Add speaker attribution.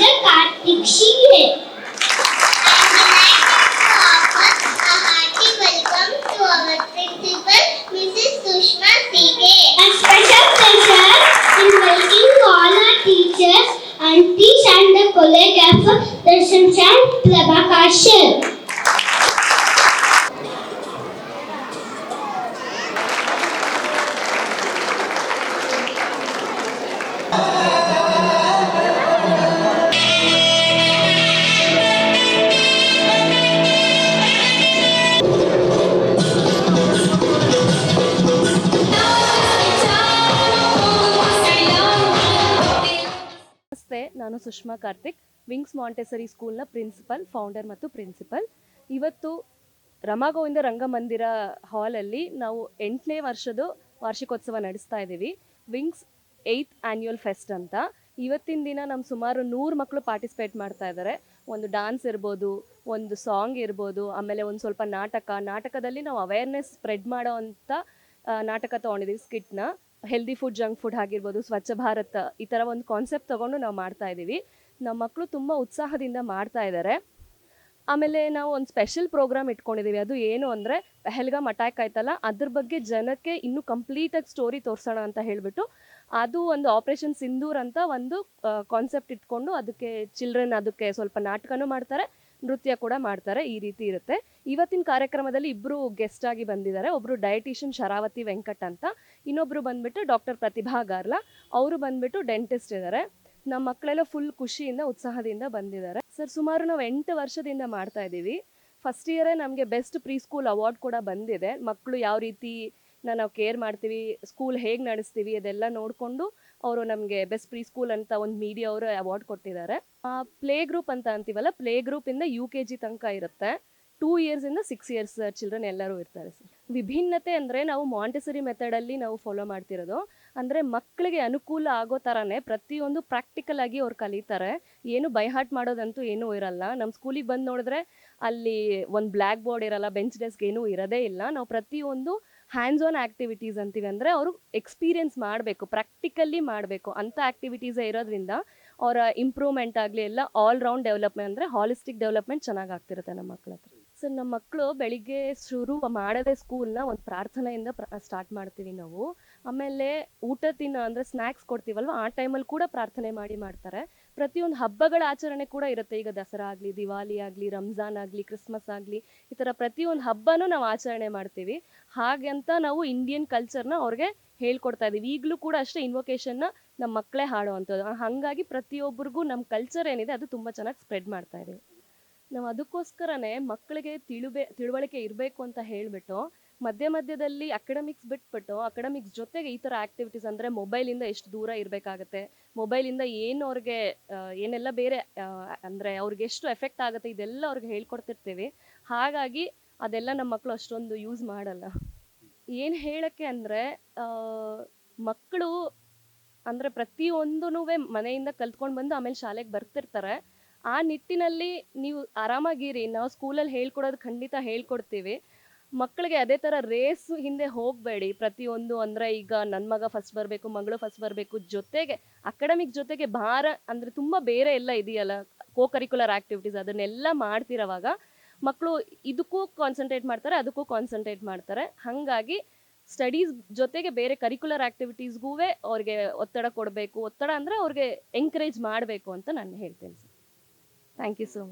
Speaker 1: Professor Kartik Singh है. teachers, aunties and the colleague of Darshan Chan Prabhakashir.
Speaker 2: ನಮಸ್ತೆ, ನಾನು Sushma Karthik wings Montessori ಸ್ಕೂಲ್ನ principal founder ಮತ್ತು principal ಇವತ್ತು ರಮಾಗೋವಿಂದ ರಂಗಮಂದಿರ ಹಾಲಲ್ಲಿ ನಾವು ಎಂಟನೇ ವರ್ಷದ ವಾರ್ಷಿಕೋತ್ಸವ ನಡೆಸ್ತಾ ಇದ್ದೀವಿ. ವಿಂಗ್ಸ್ ಏಯ್ತ್ ಆ್ಯನ್ಯುವಲ್ ಫೆಸ್ಟ್ ಅಂತ. ಇವತ್ತಿನ ದಿನ ನಮ್ಮ ಸುಮಾರು ನೂರು ಮಕ್ಕಳು ಪಾರ್ಟಿಸಿಪೇಟ್ ಮಾಡ್ತಾ ಇದ್ದಾರೆ ಒಂದು ಡಾನ್ಸ್ ಇರ್ಬೋದು, ಒಂದು ಸಾಂಗ್ ಇರ್ಬೋದು, ಆಮೇಲೆ ಒಂದು ಸ್ವಲ್ಪ ನಾಟಕ. ನಾಟಕದಲ್ಲಿ ನಾವು ಅವೇರ್ನೆಸ್ ಸ್ಪ್ರೆಡ್ ಮಾಡೋ ಅಂಥ ನಾಟಕ ತೊಗೊಂಡಿದ್ದೀವಿ ಸ್ಕಿಟ್ನ ಹೆಲ್ದಿ ಫುಡ್ ಜಂಕ್ ಫುಡ್ ಆಗಿರ್ಬೋದು, ಸ್ವಚ್ಛ ಭಾರತ್, ಈ ಥರ ಒಂದು ಕಾನ್ಸೆಪ್ಟ್ ತೊಗೊಂಡು ನಾವು ಮಾಡ್ತಾ ಇದ್ದೀವಿ ನಮ್ಮ ಮಕ್ಕಳು ತುಂಬ ಉತ್ಸಾಹದಿಂದ ಮಾಡ್ತಾ ಇದ್ದಾರೆ ಆಮೇಲೆ ನಾವು ಒಂದು ಸ್ಪೆಷಲ್ ಪ್ರೋಗ್ರಾಮ್ ಇಟ್ಕೊಂಡಿದ್ದೀವಿ ಅದು ಏನು ಅಂದರೆ ಪೆಹಲ್ಗಾಮ್ ಅಟ್ಯಾಕ್ ಆಯ್ತಲ್ಲ, ಅದ್ರ ಬಗ್ಗೆ ಜನಕ್ಕೆ ಇನ್ನೂ ಕಂಪ್ಲೀಟಾಗಿ ಸ್ಟೋರಿ ತೋರಿಸೋಣ ಅಂತ ಹೇಳಿಬಿಟ್ಟು, ಅದು ಒಂದು ಆಪರೇಷನ್ ಸಿಂಧೂರ್ ಅಂತ ಒಂದು ಕಾನ್ಸೆಪ್ಟ್ ಇಟ್ಕೊಂಡು, ಅದಕ್ಕೆ ಚಿಲ್ಡ್ರನ್ ಅದಕ್ಕೆ ಸ್ವಲ್ಪ ನಾಟಕನೂ ಮಾಡ್ತಾರೆ. ನೃತ್ಯ ಕೂಡ ಮಾಡ್ತಾರೆ, ಈ ರೀತಿ ಇರುತ್ತೆ. ಇವತ್ತಿನ ಕಾರ್ಯಕ್ರಮದಲ್ಲಿ ಇಬ್ಬರು ಗೆಸ್ಟ್ ಆಗಿ ಬಂದಿದ್ದಾರೆ. ಒಬ್ಬರು ಡಯಟಿಷಿಯನ್ ಶರಾವತಿ ವೆಂಕಟ್ ಅಂತ, ಇನ್ನೊಬ್ರು ಬಂದ್ಬಿಟ್ಟು ಡಾಕ್ಟರ್ ಪ್ರತಿಭಾ ಗಾರ್ಲಾ. ಅವರು ಬಂದ್ಬಿಟ್ಟು ಡೆಂಟಿಸ್ಟ್ ಇದ್ದಾರೆ ನಮ್ಮ ಮಕ್ಕಳೆಲ್ಲ ಫುಲ್ ಖುಷಿಯಿಂದ, ಉತ್ಸಾಹದಿಂದ ಬಂದಿದ್ದಾರೆ. ಸರ್ ಸುಮಾರು ನಾವು ಎಂಟು ವರ್ಷದಿಂದ ಮಾಡ್ತಾ ಇದ್ದೀವಿ ಫಸ್ಟ್ ಇಯರೇ ನಮಗೆ ಬೆಸ್ಟ್ ಪ್ರೀ ಸ್ಕೂಲ್ ಅವಾರ್ಡ್ ಕೂಡ ಬಂದಿದೆ. ಮಕ್ಕಳು ಯಾವ ರೀತಿ ನಾವು ಕೇರ್ ಮಾಡ್ತೀವಿ ಸ್ಕೂಲ್ ಹೇಗೆ ನಡೆಸ್ತೀವಿ ಅದೆಲ್ಲ ನೋಡಿಕೊಂಡು ಅವರು ನಮಗೆ ಬೆಸ್ಟ್ ಪ್ರೀ ಸ್ಕೂಲ್ ಅಂತ ಒಂದು ಮೀಡಿಯಾ ಅವರು ಅವಾರ್ಡ್ ಕೊಟ್ಟಿದ್ದಾರೆ. ಪ್ಲೇ ಗ್ರೂಪ್ ಅಂತ ಅಂತೀವಲ್ಲ ಪ್ಲೇ ಗ್ರೂಪಿಂದ ಯು ಕೆ ಜಿ ತನಕ ಇರುತ್ತೆ. ಟೂ ಇಯರ್ಸಿಂದ ಸಿಕ್ಸ್ ಇಯರ್ಸ್ ಚಿಲ್ಡ್ರನ್ ಎಲ್ಲರೂ ಇರ್ತಾರೆ ಸರ್ ವಿಭಿನ್ನತೆ ಅಂದರೆ ನಾವು ಮಾಂಟೆಸರಿ ಮೆಥಡಲ್ಲಿ ನಾವು ಫಾಲೋ ಮಾಡ್ತಿರೋದು. ಅಂದರೆ ಮಕ್ಕಳಿಗೆ ಅನುಕೂಲ ಆಗೋ ಥರನೇ ಪ್ರತಿಯೊಂದು ಪ್ರಾಕ್ಟಿಕಲ್ ಆಗಿ ಅವ್ರು ಕಲಿತಾರೆ. ಏನು ಬೈಹಾಟ್ ಮಾಡೋದಂತೂ ಏನೂ ಇರಲ್ಲ. ನಮ್ಮ ಸ್ಕೂಲಿಗೆ ಬಂದು ನೋಡಿದ್ರೆ ಅಲ್ಲಿ ಒಂದು ಬ್ಲ್ಯಾಕ್ ಬೋರ್ಡ್ ಇರಲ್ಲ ಬೆಂಚ್ ಡೆಸ್ಕ್ ಏನೂ ಇರೋದೇ ಇಲ್ಲ. ನಾವು ಪ್ರತಿಯೊಂದು ಹ್ಯಾಂಡ್ಸ್ ಆನ್ ಆ್ಯಕ್ಟಿವಿಟೀಸ್ ಅಂತೀವಿ ಅಂದರೆ ಅವರು ಎಕ್ಸ್ಪೀರಿಯನ್ಸ್ ಮಾಡಬೇಕು ಪ್ರಾಕ್ಟಿಕಲ್ಲಿ ಮಾಡಬೇಕು. ಅಂಥ ಆ್ಯಕ್ಟಿವಿಟೀಸೇ ಇರೋದ್ರಿಂದ ಅವರ ಇಂಪ್ರೂವ್ಮೆಂಟ್ ಆಗಲಿ ಎಲ್ಲ ಆಲ್ ರೌಂಡ್ ಡೆವಲಪ್ಮೆಂಟ್ ಅಂದರೆ ಹಾಲಿಸ್ಟಿಕ್ ಡೆವಲಪ್ಮೆಂಟ್ ಚೆನ್ನಾಗಿ ಆಗ್ತಿರುತ್ತೆ ನಮ್ಮ ಮಕ್ಕಳ ಹತ್ರ ಸೊ ನಮ್ಮ ಮಕ್ಕಳು ಬೆಳಿಗ್ಗೆ ಶುರು ಮಾಡದೇ ಸ್ಕೂಲ್ನ ಒಂದು ಪ್ರಾರ್ಥನೆಯಿಂದ ಸ್ಟಾರ್ಟ್ ಮಾಡ್ತೀವಿ ನಾವು. ಆಮೇಲೆ ಊಟ ತಿನ್ನ ಅಂದರೆ ಸ್ನ್ಯಾಕ್ಸ್ ಕೊಡ್ತೀವಲ್ವ, ಆ ಟೈಮಲ್ಲಿ ಕೂಡ ಪ್ರಾರ್ಥನೆ ಮಾಡಿ ಮಾಡ್ತಾರೆ. ಪ್ರತಿಯೊಂದು ಹಬ್ಬಗಳ ಆಚರಣೆ ಕೂಡ ಇರುತ್ತೆ. ಈಗ ದಸರಾ ಆಗಲಿ, ದಿವಾಲಿ ಆಗಲಿ, ರಂಜಾನ್ ಆಗಲಿ ಕ್ರಿಸ್ಮಸ್ ಆಗಲಿ, ಈ ಥರ ಪ್ರತಿಯೊಂದು ಹಬ್ಬನೂ ನಾವು ಆಚರಣೆ ಮಾಡ್ತೀವಿ. ಹಾಗಂತ ನಾವು ಇಂಡಿಯನ್ ಕಲ್ಚರ್ನ ಅವ್ರಿಗೆ ಹೇಳ್ಕೊಡ್ತಾ ಇದೀವಿ. ಈಗಲೂ ಕೂಡ ಅಷ್ಟೇ ಇನ್ವೊಕೇಶನ್ನ ನಮ್ಮ ಮಕ್ಕಳೇ ಹಾಡುವಂಥದ್ದು. ಹಾಗಾಗಿ ಪ್ರತಿಯೊಬ್ಬರಿಗೂ ನಮ್ಮ ಕಲ್ಚರ್ ಏನಿದೆ ಅದು ತುಂಬ ಚೆನ್ನಾಗಿ ಸ್ಪ್ರೆಡ್ ಮಾಡ್ತಾ ಇದ್ದೀವಿ ನಾವು ಅದಕ್ಕೋಸ್ಕರನೇ ಮಕ್ಕಳಿಗೆ ತಿಳುಬೆ, ತಿಳುವಳಿಕೆ ಇರಬೇಕು ಅಂತ ಹೇಳಿಬಿಟ್ಟು ಮಧ್ಯ ಮಧ್ಯದಲ್ಲಿ ಅಕಾಡೆಮಿಕ್ಸ್ ಬಿಟ್ಬಿಟ್ಟು ಅಕಾಡೆಮಿಕ್ಸ್ ಜೊತೆಗೆ ಈ ಥರ ಆ್ಯಕ್ಟಿವಿಟೀಸ್ ಅಂದರೆ ಮೊಬೈಲಿಂದ ಎಷ್ಟು ದೂರ ಇರಬೇಕಾಗತ್ತೆ? ಮೊಬೈಲಿಂದ ಏನು ಅವ್ರಿಗೆ ಏನೆಲ್ಲ ಬೇರೆ ಅಂದರೆ ಅವ್ರಿಗೆ ಎಷ್ಟು ಎಫೆಕ್ಟ್ ಆಗುತ್ತೆ ಇದೆಲ್ಲ ಅವ್ರಿಗೆ ಹೇಳ್ಕೊಡ್ತಿರ್ತೀವಿ. ಹಾಗಾಗಿ ಅದೆಲ್ಲ ನಮ್ಮ ಮಕ್ಕಳು ಅಷ್ಟೊಂದು ಯೂಸ್ ಮಾಡಲ್ಲ. ಏನು ಹೇಳಕ್ಕೆ ಅಂದರೆ ಮಕ್ಕಳು ಅಂದರೆ ಪ್ರತಿಯೊಂದೂ ಮನೆಯಿಂದ ಕಲ್ತ್ಕೊಂಡು ಬಂದು ಆಮೇಲೆ ಶಾಲೆಗೆ ಬರ್ತಿರ್ತಾರೆ. ಆ ನಿಟ್ಟಿನಲ್ಲಿ ನೀವು ಆರಾಮಾಗಿರಿ. ನಾವು ಸ್ಕೂಲಲ್ಲಿ ಹೇಳ್ಕೊಡೋದು ಖಂಡಿತ ಹೇಳ್ಕೊಡ್ತೀವಿ. ಮಕ್ಕಳಿಗೆ ಅದೇ ಥರ ರೇಸ್ ಹಿಂದೆ ಹೋಗಬೇಡಿ. ಪ್ರತಿಯೊಂದು ಅಂದರೆ ಈಗ ನನ್ನ ಮಗ ಫಸ್ಟ್ ಬರಬೇಕು, ಮಗಳು ಫಸ್ಟ್ ಬರಬೇಕು ಜೊತೆಗೆ ಅಕಾಡೆಮಿಕ್ ಜೊತೆಗೆ ಭಾರ ಅಂದರೆ ತುಂಬ ಬೇರೆ ಎಲ್ಲ ಇದೆಯಲ್ಲ ಕೋ ಕರಿಕ್ಯುಲರ್ ಆ್ಯಕ್ಟಿವಿಟೀಸ್ ಅದನ್ನೆಲ್ಲ ಮಾಡ್ತಿರೋವಾಗ ಮಕ್ಕಳು ಇದಕ್ಕೂ ಕಾನ್ಸಂಟ್ರೇಟ್ ಮಾಡ್ತಾರೆ, ಅದಕ್ಕೂ ಕಾನ್ಸಂಟ್ರೇಟ್ ಮಾಡ್ತಾರೆ. ಹಾಗಾಗಿ ಸ್ಟಡೀಸ್ ಜೊತೆಗೆ ಬೇರೆ ಕರಿಕ್ಯುಲರ್ ಆ್ಯಕ್ಟಿವಿಟೀಸ್ಗೂ ಅವ್ರಿಗೆ ಒತ್ತಡ ಕೊಡಬೇಕು, ಒತ್ತಡ ಅಂದರೆ ಅವ್ರಿಗೆ ಎಂಕರೇಜ್ ಮಾಡಬೇಕು ಅಂತ ನಾನು ಹೇಳ್ತೇನೆ sir thank you so much